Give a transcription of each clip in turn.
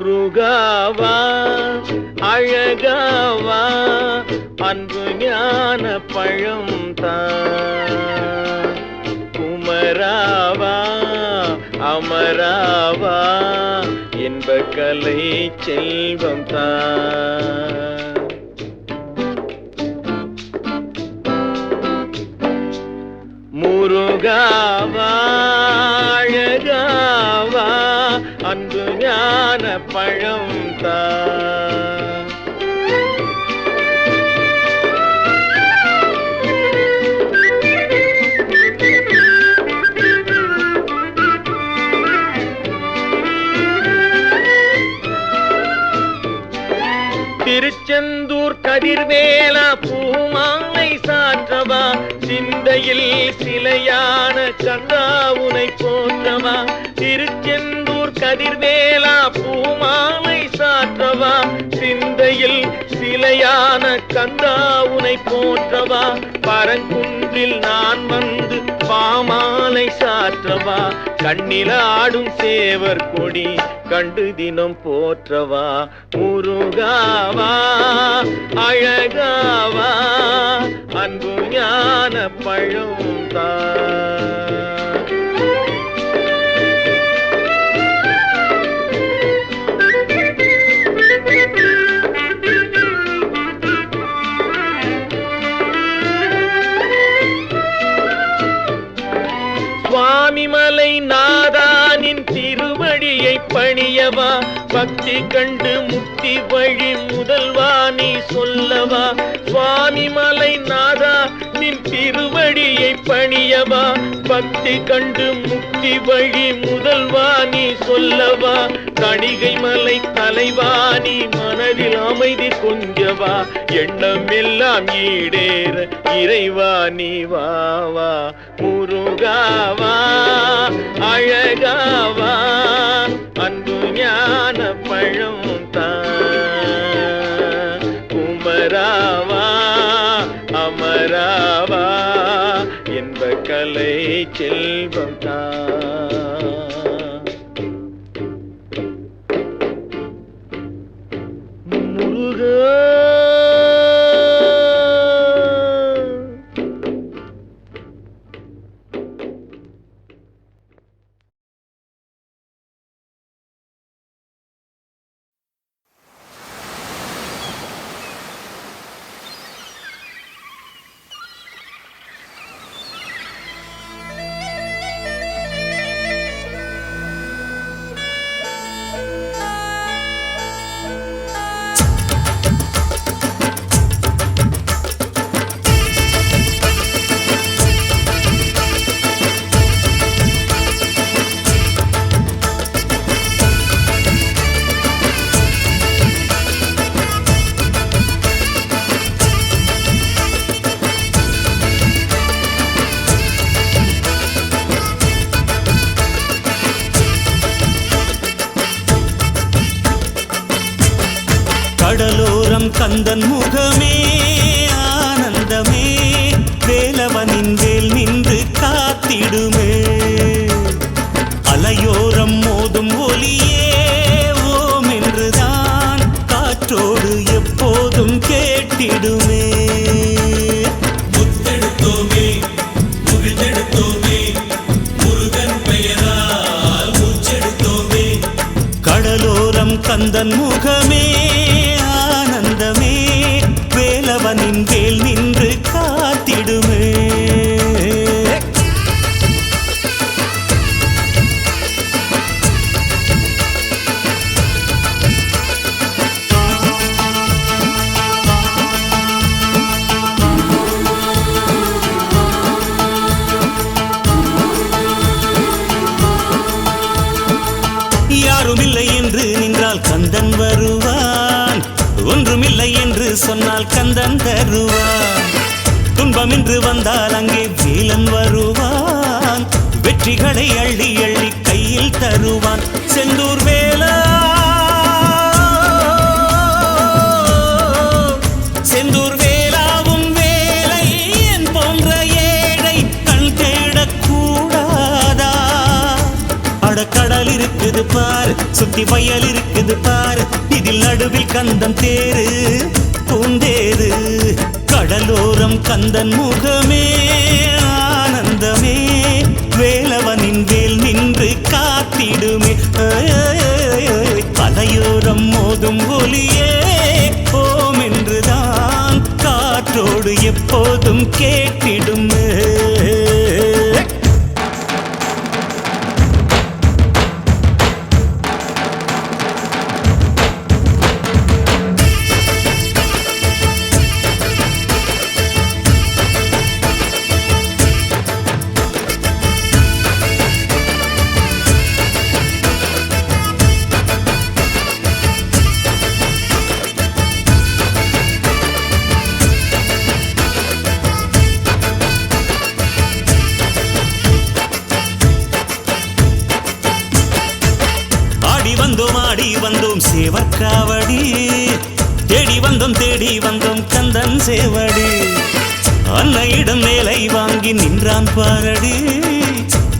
முருகாவா அழகாவா அன்பு ஞான பழம் தான் குமராவா அமராவா என்ப கலை செல்வம் தான் முருகாவா திருச்செந்தூர் கதிர்வேலா பூமாலை சாற்றவா சிந்தையில் சிலையான கந்தாவுனை போன்றவா திருச்செந்தூர் கதிர்வேலா பூமாலை சாற்றவா? சிந்தையில் சிலையான கந்தாவுனை போற்றவா? பரங்குன்றில் நான் வந்து பாமாலை சாற்றவா? கண்ணில ஆடும் சேவர் கொடி கண்டு தினம் போற்றவா? முருகாவா அழகாவா? அன்பு ஞான பழம் தான் பக்தி கண்டு முக்தி வழி முதல்வா நீ சொல்லவா? சுவாமி மலை நாதா நின் திருவடியை பணியவா? பக்தி கண்டு முக்தி வழி முதல்வா நீ சொல்லவா? கணிகை மலை தலைவா நீ மனதில் அமைதி கொஞ்சவா? எண்ணம் எல்லாம் ஈடேற இறைவா நீ வாவா முருகாவா அழகாவா அன்பு ஞான பழம் தான். குமராவா அமராவா என்ப கலை செல்வம் தான். கேட்டிடுமே. முத்தெடுத்தோமே முகிழ்ந்தெடுத்தோமே முருகன் பெயரால் மூச்செடுத்தோமே கடலோரம் கந்தன் முகமே ஆனந்தமே. வேலவனின் வேல் யாருமில்லை என்று நின்றால் கந்தன் வருவான். ஒன்றுமில்லை என்று சொன்னால் கந்தன் தருவான். துன்பம் என்று வந்தால் அங்கே வேலன் வருவான். வெற்றிகளை அள்ளி அள்ளி கையில் தருவான். செந்தூர் வேலா இருக்குது பாரு. சுத்தி வயல் இருக்குது பாரு. இதில் நடுவில் கந்தன் தேரு பூந்தேரு. கடலோரம் கந்தன் முகமே ஆனந்தமே. வேலவனின் வேல் நின்று காத்திடுமே. ஐ, மோதும் ஒலியே ஓம் என்றுதான். காற்றோடு எப்போதும் கேட்டிடுமே. பாடி வந்தோம் சேவற்காவடி. தேடி வந்தோம் தேடி வந்தோம் கந்தன் சேவடி. அன்னையிடம் வேலை வாங்கி நின்றான் பாரடி.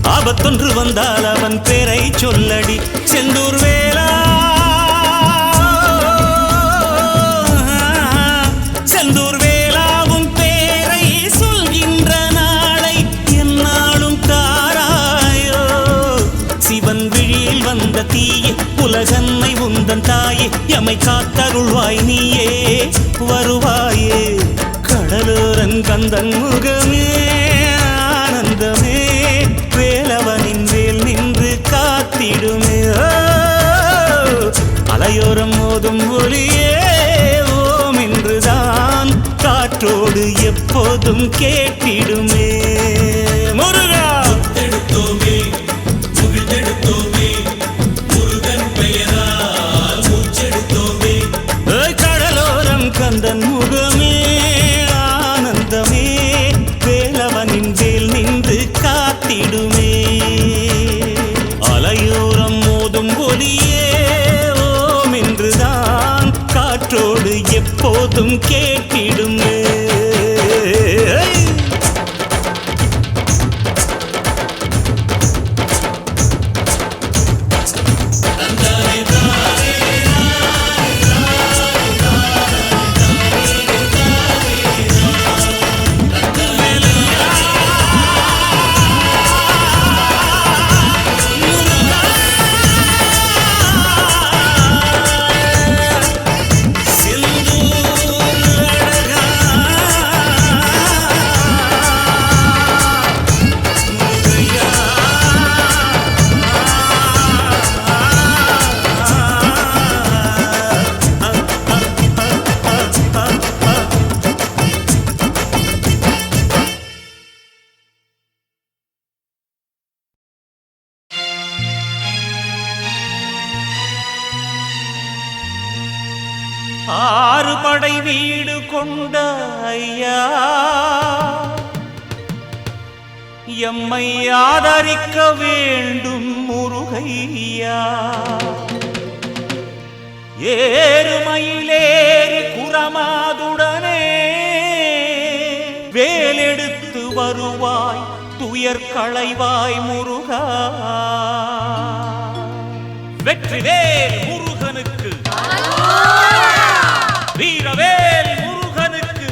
ஆபத்தொன்று வந்தால் அவன் பேரை சொல்லடி. செந்தூர் வேலா. செந்தூர் வேலாவும் பேரை சொல்கின்ற நாளை என்னாலும் தாராயோ. சிவன் விழியில் வந்த தீய உலகன்னை உந்தன் தாயே எமை காத்தருள்வாய் நீயே. வருவாயே கடலூரன் கந்தன் முகமே ஆனந்தமே. வேலவனின் வேல் நின்று காத்திடுமே. அலையோரம் மோதும் ஒளியே ஓம் என்றுதான் காற்றோடு எப்போதும் கேட்டிடுமே. முருகா! எப்போதும் ஆறு படை வீடு கொண்ட ஐயா. எம்மை ஆதரிக்க வேண்டும் முருகையா. ஏறுமயிலேறி குரமாதுடனே. வேலெடுத்து வருவாய் துயர் களைவாய் முருகா. வெற்றிவேல் முருகனுக்கு. வீரவேல் முருகனுக்கு.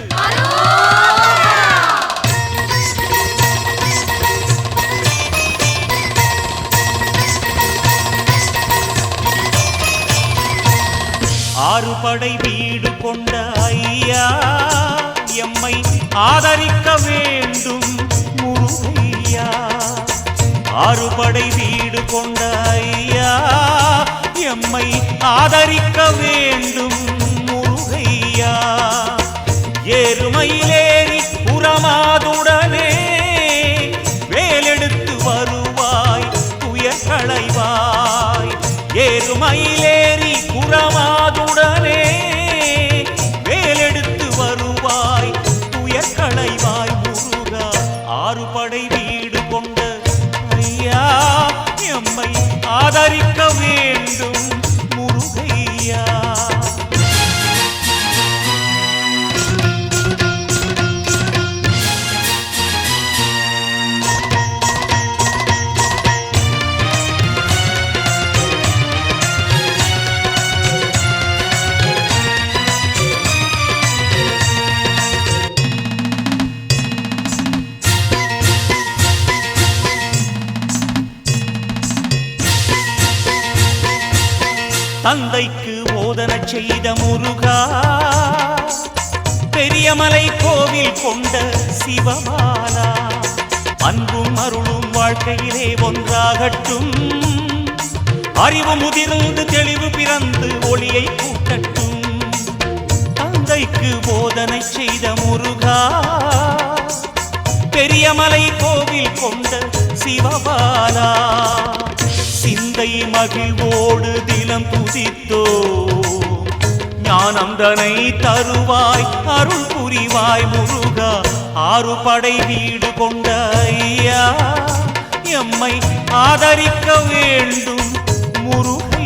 ஆறு படை வீடு கொண்ட ஐயா எம்மை ஆதரிக்க வேண்டும் முருகையா. ஆறு படை வீடு கொண்ட ஐயா எம்மை ஆதரிக்க வேண்டும் முருகையா ஏறுமயிலேறி புறமாதுடனே வேலெடுத்து வருவாய் துயர் களைவாய். ஏறுமயிலேறி புறமாதுடனே வேலெடுத்து வருவாய் துயர் களைவாய். முருகா ஆறு படை வீடு கொண்ட ஐயா எம்மை ஆதரிக்க வேண்டும். செய்த முருகா. பெரியமலை கோவில் கொண்ட சிவபாலா அன்பும் அருளும் வாழ்க்கையிலே ஒன்றாகட்டும். அறிவு முதிர்ந்து தெளிவு பிறந்து ஒளியை கூட்டட்டும் தந்தைக்கு போதனை செய்த முருகா. பெரியமலை கோவில் கொண்ட சிவபாலா சிந்தை மகிழ்வோடு தினம் துதித்தோ. ஞானந்தனை தருவாய் அருள் புரிவாய் முருகா. ஆறு படை வீடு கொண்ட ஐயா எம்மை ஆதரிக்க வேண்டும் முருகா.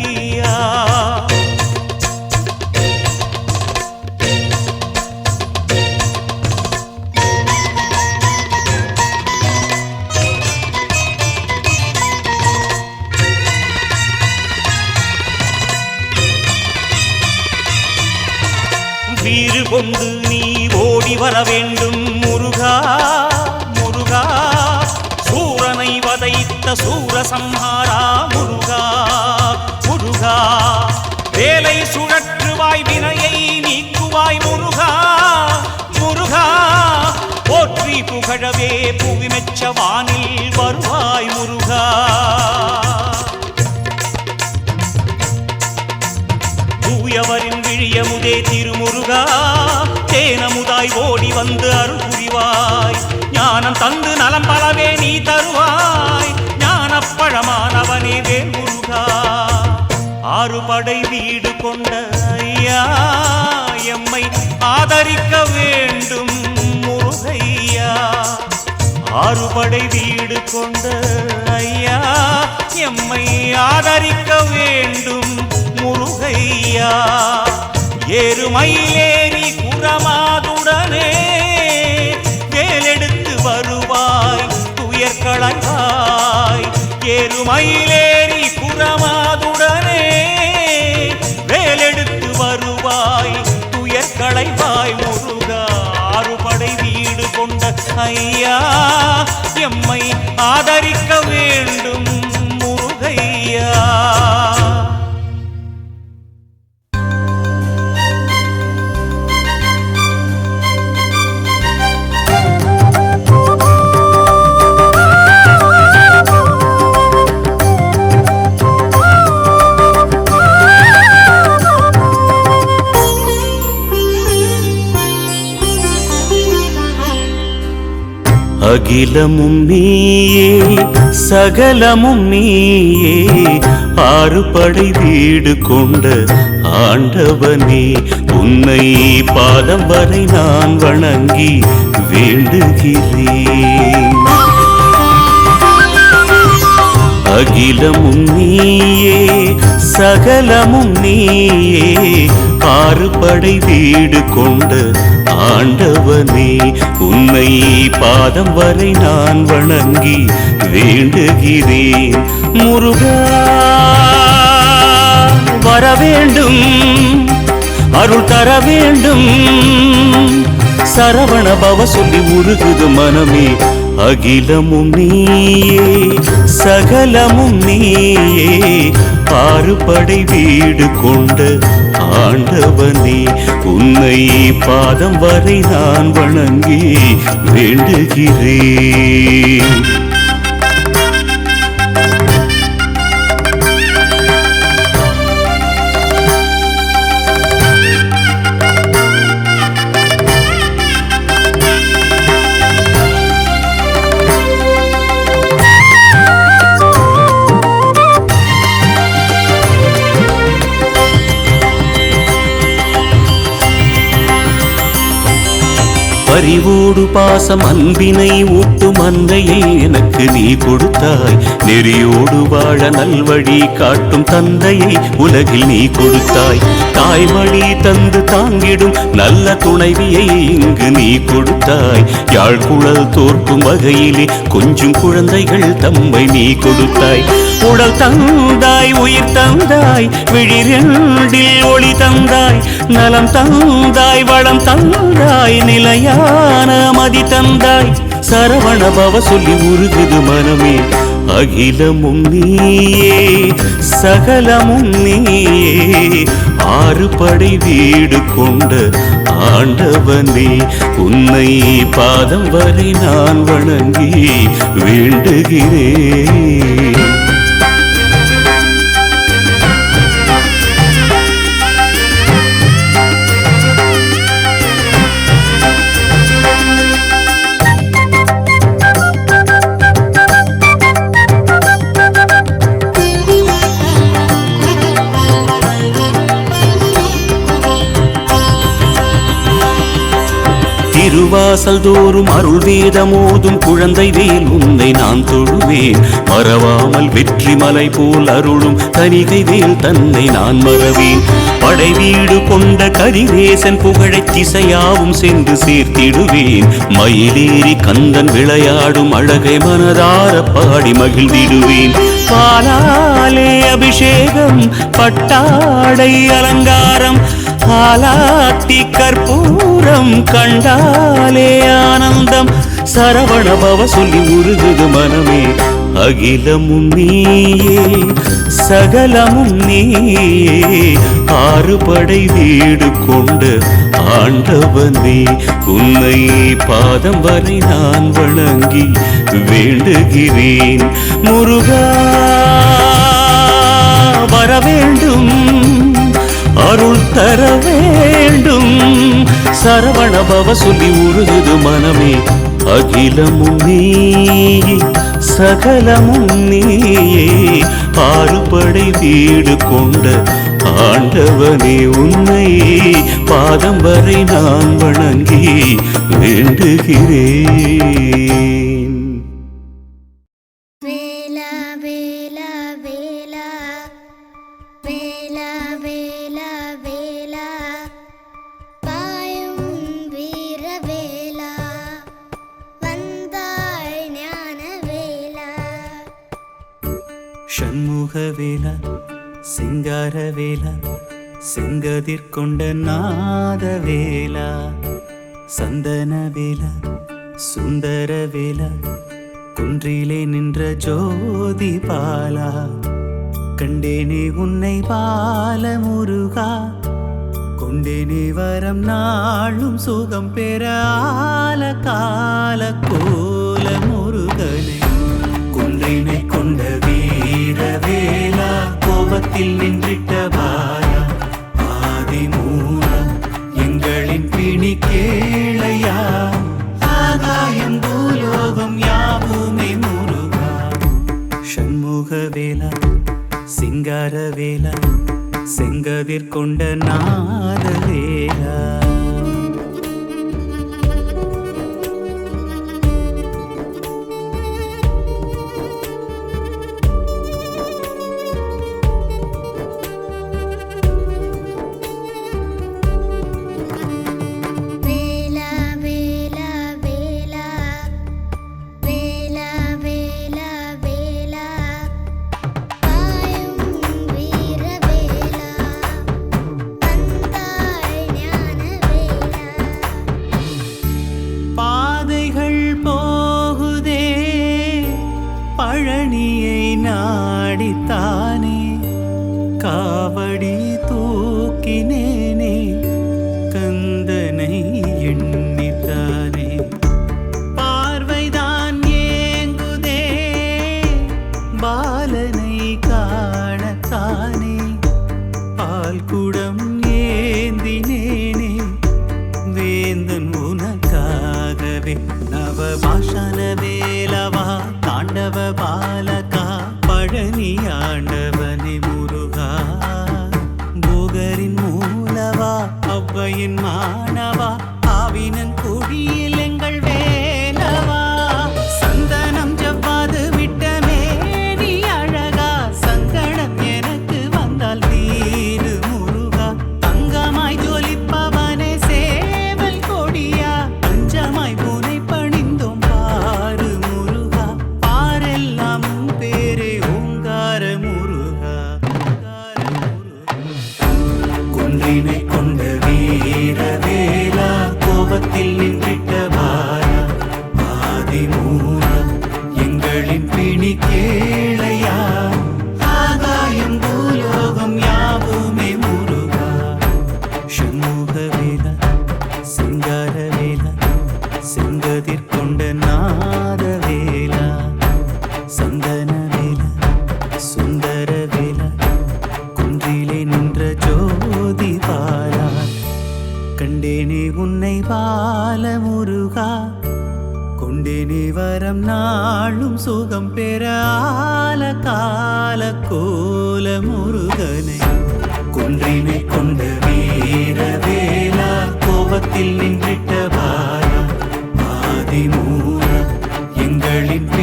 கொண்டு நீ ஓடி வர வேண்டும் முருகா முருகா. சூரனை வதைத்த சூர சம்ஹாரா முருகா முருகா. வேலை சுழற்றுவாய் வினையை நீக்குவாய் முருகா முருகா. போற்றி புகழவே புவிமெச்ச வானில் வருவாய் முருகா. தூயவரின் விழியமுதே திருமுருகா. நமுதாய் ஓடி வந்து அருள் புரிவாய் ஞானம் தந்து நலம் பலவே நீ தருவாய். ஞானப்பழமானவனே வேல் முருகா ஆறுபடை வீடு கொண்ட ஐயா எம்மை ஆதரிக்க வேண்டும் முருகையா. ஆறுபடை வீடு கொண்ட ஐயா எம்மை ஆதரிக்க வேண்டும் முருகையா. ஏறுமயிலேறி குரமா மயிலேறி புறமாதுடனே வேலெடுத்து வருவாய் துயர் களைவாய் முருகா ஆறுபடை வீடு கொண்ட ஐயா எம்மை ஆதரிக்க வேண்டும். அகிலமும் நீயே சகலமும் நீயே ஆறு படை வீடு கொண்ட ஆண்டவனே உன்னை பாதம் வரை நான் வணங்கி வேண்டுகிறேன். அகிலமும் நீயே சகலமும் நீயே. ஆறு படை வீடு கொண்ட ஆண்டவனே உன்னை பாதம் வரை நான் வணங்கி வேண்டுகிறேன். முருகா வர வேண்டும் அருள் தர வேண்டும். சரவண பவ சொல்லி உருகுது மனமே அகிலமும் நீயே. சகலமும் நீயே. ஆறுபடை வீடு கொண்ட ஆண்டவனே உன்னை பாதம் வரை நான் வணங்கி வேண்டுகிறேன் பரிவோடு பாசம் அன்பினை ஊட்டும் அன்னையை எனக்கு நீ கொடுத்தாய். நெறியோடு வாழ நல்வழி காட்டும் தந்தையை உலகில் நீ கொடுத்தாய். தாய்மொழி தந்து தாங்கிடும் நல்ல துணைவியை இங்கு நீ கொடுத்தாய். யாழ்குழல் தோற்கும் வகையிலே கொஞ்சம் குழந்தைகள் தம்மை நீ கொடுத்தாய். உடல் தந்தாய் உயிர் தந்தாய் விழிரெண்டில் ஒளி தந்தாய். நலம் தந்தாய் வளம் தந்தாய் நிலையான மதி தந்தாய். சரவண பவ சொல்லி உருகுது மனமே. அகிலமும் நீயே சகலமும் நீயே. ஆறு படை வீடு கொண்ட ஆண்டவனே உன்னை பாதம் வரை நான் வணங்கி வேண்டுகிறேன். வாசல் தோறும் அருள் வேதமோதும் குழந்தை வேல் உன்னை நான் தொழுவேன். மறவாமல் வெற்றி மலை போல் அருளும் தனிகை வேல் தன்னை நான் மறவேன். படை வீடு கொண்ட கரிவேசன் புகழை திசையாவும் சென்று சேர்த்திடுவேன். மயிலேறி கந்தன் விளையாடும் அழகை மனதார பாடி மகிழ்ந்திடுவேன். பாலாலே அபிஷேகம் பட்டாடை அலங்காரம் ஆலாத்தி கற்பூரம் கண்டாலே ஆனந்தம். சரவணபவ சொல்லி உருகுது மனமே அகிலமும் நீயே சகலமும் நீயே. ஆறு படை வீடு கொண்டு ஆண்டவனே உன்னை பாதம் வரை நான் வணங்கி வேண்டுகிறேன். முருகா வர வேண்டும் அருள் தர வேண்டும். சரவண பவ சொல்லி உருகுது மனமே. அகிலமும் நீ சகலமும் நீயே ஆறுபடை வீடு கொண்ட ஆண்டவனே உன்னை பாதம் வரை நான் வணங்கி வேண்டுகிறேன். ஷண்முகவேல சிங்காரவேல செங்கதிர்கொண்ட நாதவேலா சந்தனவேல சுந்தரவேல குன்றிலே நின்ற ஜோதி பாலா கண்டேனே உன்னை பால முருகா கொண்டேனே வரம் நாளும் சுகம் பெற ஆல கால கோ கோபத்தில் நின்றிட்ட பாலா ஆதி மூலம் எங்களின் பிணி கேளையா? ஆகாயம் பூலோகம் யாவுமே முருகா? சண்முக வேலா சிங்கார வேலா செங்கதிர் கொண்ட நாத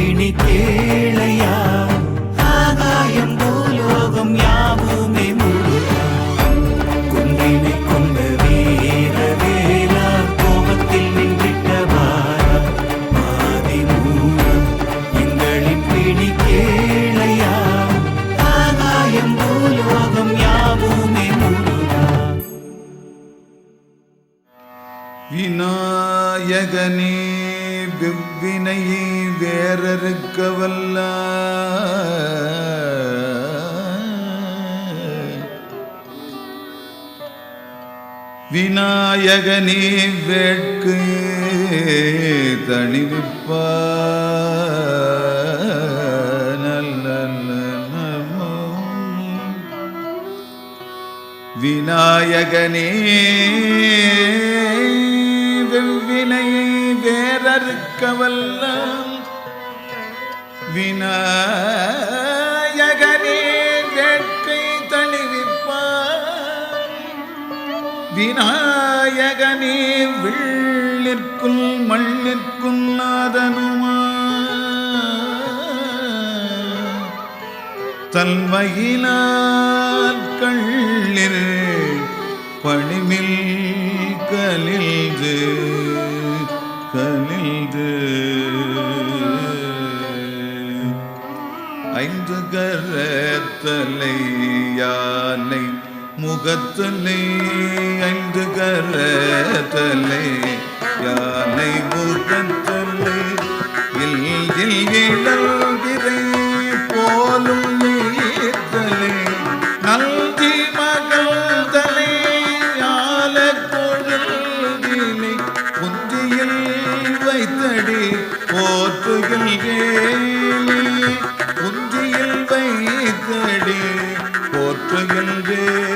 பிணி கேளையா? ஆகாயம் பூலோகம் யாவுமே முருகா குன்றினை கொண்ட வீர வேலா கோபத்தில் நின்றிட்ட பாரா ஆதி மூலம் எங்களின் பிணி கேளையா? ஆகாயம் பூலோகம் யாவுமே விநாயகனே வெவ்வினையை வேறறுக்க வல்ல விநாயகனே வேட்கு தணிவிப்ப நல்ல நமோ விநாயகனே வெவ்வினையை வேறறுக்கவல்ல. விநாயகனே வேட்கை தணிவிப்பான் விநாயகனே வில்லிற்குள் மண்ணிற்குள் நாதனுமா தன்மையினால் கள்ளில் பணிமில் கலில் ஐந்து கரத்தலை யானை முகத்தலை ஐந்து கரத்தலை யானை முகத்தலை இல் இல் இழல் day.